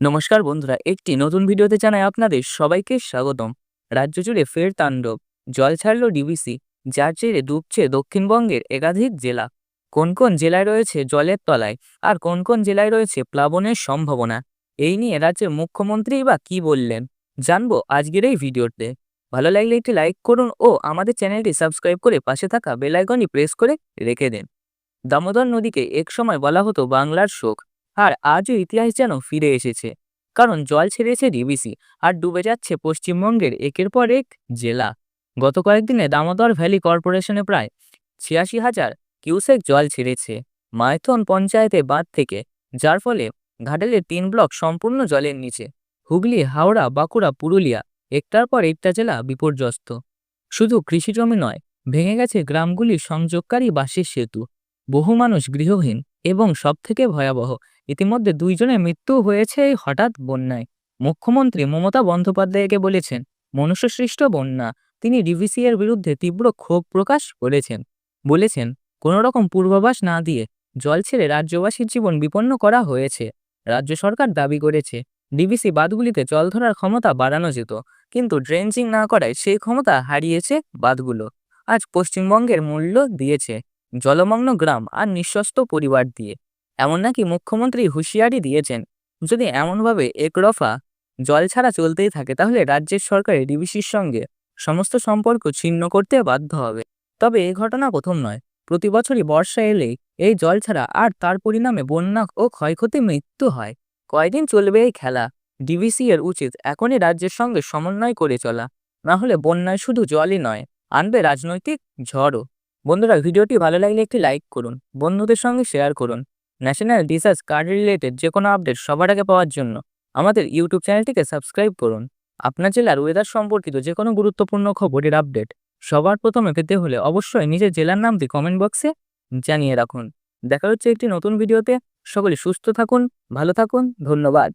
নমস্কার বন্ধুরা, একটি নতুন ভিডিওতে জানাই আপনাদের সবাইকে স্বাগতম। রাজ্য জুড়ে ফের তাণ্ডব, জল ছাড়ল ডিবিসি, যার জেরে ডুবছে দক্ষিণবঙ্গের একাধিক জেলা। কোন কোন জেলায় রয়েছে জলের তলায়, আর কোন কোন জেলায় রয়েছে প্লাবনের সম্ভাবনা? এই নিয়ে রাজ্যের মুখ্যমন্ত্রী বা কি বললেন? জানব আজকের এই ভিডিওতে। ভালো লাগলে একটি লাইক করুন ও আমাদের চ্যানেলটি সাবস্ক্রাইব করে পাশে থাকা বেল আইকনটি প্রেস করে রেখে দেন। দামোদর নদীকে একসময় বলা হতো বাংলার শোক। আর আজও ইতিহাস যেন ফিরে এসেছে। কারণ জল ছেড়েছে ডিবিসি আর ডুবে যাচ্ছে পশ্চিমবঙ্গের একের পর এক জেলা। গত কয়েকদিনে দামোদর ভ্যালি কর্পোরেশনে প্রায় ছিয়াশি হাজার কিউসেক জল ছেড়েছে মাইথন পঞ্চায়েতে বাঁধ থেকে, যার ফলে ঘাটালের তিন ব্লক সম্পূর্ণ জলের নিচে। হুগলি, হাওড়া, বাঁকুড়া, পুরুলিয়া একটার পর একটা জেলা বিপর্যস্ত। শুধু কৃষি জমি নয়, ভেঙে গেছে গ্রামগুলির সংযোগকারী বাঁশের সেতু। বহু মানুষ গৃহহীন এবং সবথেকে ভয়াবহ ইতিমধ্যে দুইজনের মৃত্যু হয়েছে এই হঠাৎ বন্যায়। মুখ্যমন্ত্রী মমতা বন্দ্যোপাধ্যায়কে বলেছেন, মনুষ্যসৃষ্ট বন্যা, তিনি ডিভিসি এর বিরুদ্ধে তীব্র ক্ষোভ প্রকাশ করেছেন। বলেছেন কোনো রকম পূর্বাভাস না দিয়ে জল ছেড়ে রাজ্যবাসীর জীবন বিপন্ন করা হয়েছে। রাজ্য সরকার দাবি করেছে, ডিভিসি বাঁধগুলিতে জল ধরার ক্ষমতা বাড়ানো যেত, কিন্তু ড্রেঞ্চিং না করায় সেই ক্ষমতা হারিয়েছে বাঁধগুলো। আজ পশ্চিমবঙ্গের মূল্য দিয়েছে জলমগ্ন গ্রাম আর নিঃস্বস্ত পরিবার দিয়ে। এমন নাকি মুখ্যমন্ত্রী হুঁশিয়ারি দিয়েছেন? যদি এমনভাবে একরফা জল ছাড়া চলতেই থাকে, তাহলে রাজ্যের সরকার ডিবিসির সঙ্গে সমস্ত সম্পর্ক ছিন্ন করতে বাধ্য হবে। তবে এ ঘটনা প্রথম নয়। প্রতি বছরই বর্ষা এলেই এই জল ছাড়া আর তার পরিণামে বন্যা ও ক্ষয়ক্ষতি মৃত্যু হয়। কয়দিন চলবে এই খেলা? ডিবিসি এর উচিত এখনই রাজ্যের সঙ্গে সমন্বয় করে চলা। না হলে বন্যায় শুধু জলই নয়, আনবে রাজনৈতিক ঝড়ও। বন্ধুরা, ভিডিওটি ভালো লাগলে একটি লাইক করুন, বন্ধুদের সঙ্গে শেয়ার করুন। ন্যাশনাল রিসার্চ কার্ড রিলেটেড যে কোনো আপডেট সবার আগে পাওয়ার জন্য আমাদের ইউটিউব চ্যানেলটিকে সাবস্ক্রাইব করুন। আপনার জেলার ওয়েদার সম্পর্কিত যে কোনো গুরুত্বপূর্ণ খবরের আপডেট সবার প্রথমে পেতে হলে অবশ্যই নিজের জেলার নাম দিয়ে কমেন্ট বক্সে জানিয়ে রাখুন। দেখা হচ্ছে একটি নতুন ভিডিওতে সকলে সুস্থ থাকুন, ভালো থাকুন, ধন্যবাদ।